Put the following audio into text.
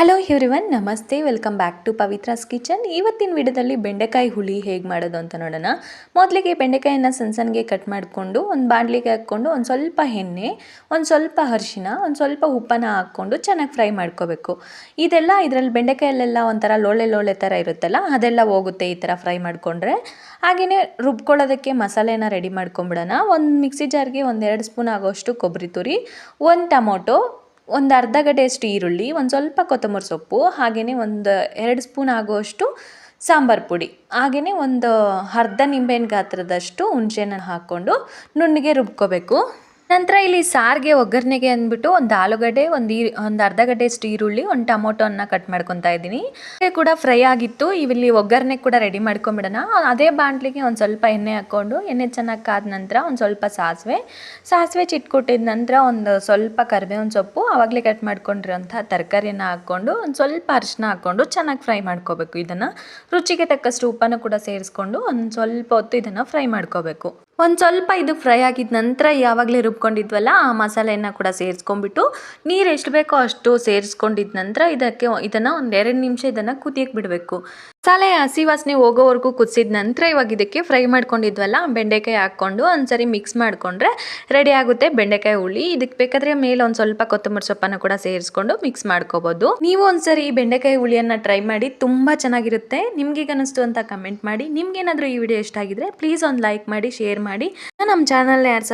Hello everyone ನಮಸ್ತೆ welcome back to Pavithra's kitchen ಇವತ್ತಿನ ವಿಡಿಯೋದಲ್ಲಿ ಬೆಂಡೆಕಾಯಿ ಹುಳಿ ಹೇಗೆ ಮಾಡೋದು ಅಂತ ನೋಡೋಣ. ಮೊದಲಿಗೆ ಬೆಂಡೆಕಾಯಿನ ಸಣ್ಣ ಸಣ್ಣಗೆ ಕಟ್ ಮಾಡಿಕೊಂಡು, ಒಂದು ಬಾಣಲಿಗೆ ಹಾಕ್ಕೊಂಡು, ಒಂದು ಸ್ವಲ್ಪ ಎಣ್ಣೆ, ಒಂದು ಸ್ವಲ್ಪ ಅರಿಶಿನ ಒಂದು ಸ್ವಲ್ಪ ಉಪ್ಪನ್ನ ಹಾಕ್ಕೊಂಡು ಚೆನ್ನಾಗಿ ಫ್ರೈ ಮಾಡ್ಕೋಬೇಕು. ಇದೆಲ್ಲ ಇದರಲ್ಲಿ ಬೆಂಡೆಕಾಯಲ್ಲೆಲ್ಲ ಒಂಥರ ಲೋಳೆ ಲೋಳೆ ಥರ ಇರುತ್ತಲ್ಲ, ಅದೆಲ್ಲ ಹೋಗುತ್ತೆ ಈ ಥರ ಫ್ರೈ ಮಾಡಿಕೊಂಡ್ರೆ. ಹಾಗೆಯೇ ರುಬ್ಕೊಳ್ಳೋದಕ್ಕೆ ಮಸಾಲೆನ ರೆಡಿ ಮಾಡ್ಕೊಂಬಿಡೋಣ. ಒಂದು ಮಿಕ್ಸಿ ಜಾರ್ಗೆ ಒಂದೆರಡು ಸ್ಪೂನ್ ಆಗೋಷ್ಟು ಕೊಬ್ಬರಿ ತುರಿ, ಒಂದು ಟೊಮೊಟೊ ಒಂದು ಅರ್ಧ ಗಂಟೆಯಷ್ಟು ಈರುಳ್ಳಿ, ಒಂದು ಸ್ವಲ್ಪ ಕೊತ್ತಂಬರಿ ಸೊಪ್ಪು ಹಾಗೆಯೇ ಒಂದು ಎರಡು ಸ್ಪೂನ್ ಆಗುವಷ್ಟು ಸಾಂಬಾರು ಪುಡಿ. ಹಾಗೆಯೇ ಒಂದು ಅರ್ಧ ನಿಂಬೆಹಣ್ಣು ಗಾತ್ರದಷ್ಟು ಹುಣಸೆಹಣ್ಣು ಹಾಕ್ಕೊಂಡು ನುಣ್ಣಗೆ ರುಬ್ಕೋಬೇಕು. ನಂತರ ಇಲ್ಲಿ ಸಾರಿಗೆ ಒಗ್ಗರಣೆಗೆ ಅಂದ್ಬಿಟ್ಟು ಒಂದು ಆಲೂಗಡ್ಡೆ, ಒಂದು ಈ ಒಂದು ಅರ್ಧ ಗಡ್ಡೆಯಷ್ಟು ಈರುಳ್ಳಿ, ಒಂದು ಟೊಮೊಟೊನ ಕಟ್ ಮಾಡ್ಕೊತಾ ಇದ್ದೀನಿ. ಇದು ಕೂಡ ಫ್ರೈ ಆಗಿತ್ತು. ಇಲ್ಲಿ ಒಗ್ಗರಣೆ ಕೂಡ ರೆಡಿ ಮಾಡ್ಕೊಂಬಿಡೋಣ. ಅದೇ ಬಾಣಲಿಗೆ ಒಂದು ಸ್ವಲ್ಪ ಎಣ್ಣೆ ಹಾಕ್ಕೊಂಡು, ಎಣ್ಣೆ ಚೆನ್ನಾಗಿ ಕಾದ ನಂತರ ಒಂದು ಸ್ವಲ್ಪ ಸಾಸಿವೆ. ಸಾಸಿವೆ ಚಿಟ್ಕೊಟ್ಟಿದ ನಂತರ ಒಂದು ಸ್ವಲ್ಪ ಕರಿಬೇವಿನ ಸೊಪ್ಪು ಆವಾಗಲೇ ಕಟ್ ಮಾಡ್ಕೊಂಡಿರೋಂಥ ತರಕಾರಿನ ಹಾಕ್ಕೊಂಡು, ಒಂದು ಸ್ವಲ್ಪ ಅರಿಶಿನ ಹಾಕ್ಕೊಂಡು ಚೆನ್ನಾಗಿ ಫ್ರೈ ಮಾಡ್ಕೋಬೇಕು. ಇದನ್ನು ರುಚಿಗೆ ತಕ್ಕಷ್ಟು ಉಪ್ಪನ್ನು ಕೂಡ ಸೇರಿಸ್ಕೊಂಡು ಒಂದು ಸ್ವಲ್ಪ ಹೊತ್ತು ಇದನ್ನು ಫ್ರೈ ಮಾಡ್ಕೋಬೇಕು. ಒಂದು ಸ್ವಲ್ಪ ಇದು ಫ್ರೈ ಆಗಿದ ನಂತರ ಯಾವಾಗಲೇ ರುಬ್ಕೊಂಡಿದ್ವಲ್ಲ, ಆ ಮಸಾಲೆಯನ್ನು ಕೂಡ ಸೇರಿಸ್ಕೊಂಡ್ಬಿಟ್ಟು, ನೀರು ಎಷ್ಟು ಬೇಕೋ ಅಷ್ಟು ಸೇರಿಸ್ಕೊಂಡಿದ್ದ ನಂತರ ಇದಕ್ಕೆ ಇದನ್ನು ಒಂದು ಎರಡು ನಿಮಿಷ ಇದನ್ನು ಕುದಿಯಕ್ಕೆ ಬಿಡಬೇಕು. ಮಸಾಲೆ ಹಸಿ ವಾಸನೆ ಹೋಗೋವರೆಗೂ ಕುದಿಸಿದ ನಂತರ ಇವಾಗ ಇದಕ್ಕೆ ಫ್ರೈ ಮಾಡ್ಕೊಂಡಿದ್ವಲ್ಲ, ಬೆಂಡೆಕಾಯಿ ಹಾಕ್ಕೊಂಡು ಒಂದ್ಸರಿ ಮಿಕ್ಸ್ ಮಾಡಿಕೊಂಡ್ರೆ ರೆಡಿ ಆಗುತ್ತೆ. ಬೆಂಡೆಕಾಯಿ ಹುಳಿ, ಇದಕ್ಕೆ ಬೇಕಾದ್ರೆ ಮೇಲೆ ಒಂದು ಸ್ವಲ್ಪ ಕೊತ್ತಂಬರಿ ಸೊಪ್ಪನ್ನು ಕೂಡ ಸೇರಿಸ್ಕೊಂಡು ಮಿಕ್ಸ್ ಮಾಡ್ಕೋಬೋದು. ನೀವು ಒಂದ್ಸರಿ ಈ ಬೆಂಡೆಕಾಯಿ ಹುಳಿಯನ್ನು ಟ್ರೈ ಮಾಡಿ ತುಂಬ ಚೆನ್ನಾಗಿರುತ್ತೆ. ನಿಮ್ಗೆ ಅನಿಸ್ತು ಅಂತ ಕಮೆಂಟ್ ಮಾಡಿ. ನಿಮ್ಗೇನಾದರೂ ಈ ವಿಡಿಯೋ ಇಷ್ಟ ಆಗಿದ್ರೆ ಪ್ಲೀಸ್ ಒಂದು ಲೈಕ್ ಮಾಡಿ ಶೇರ್ ಮಾಡಿ. ನಮ್ಮ ಚಾನಲ್ನ ಯಾರು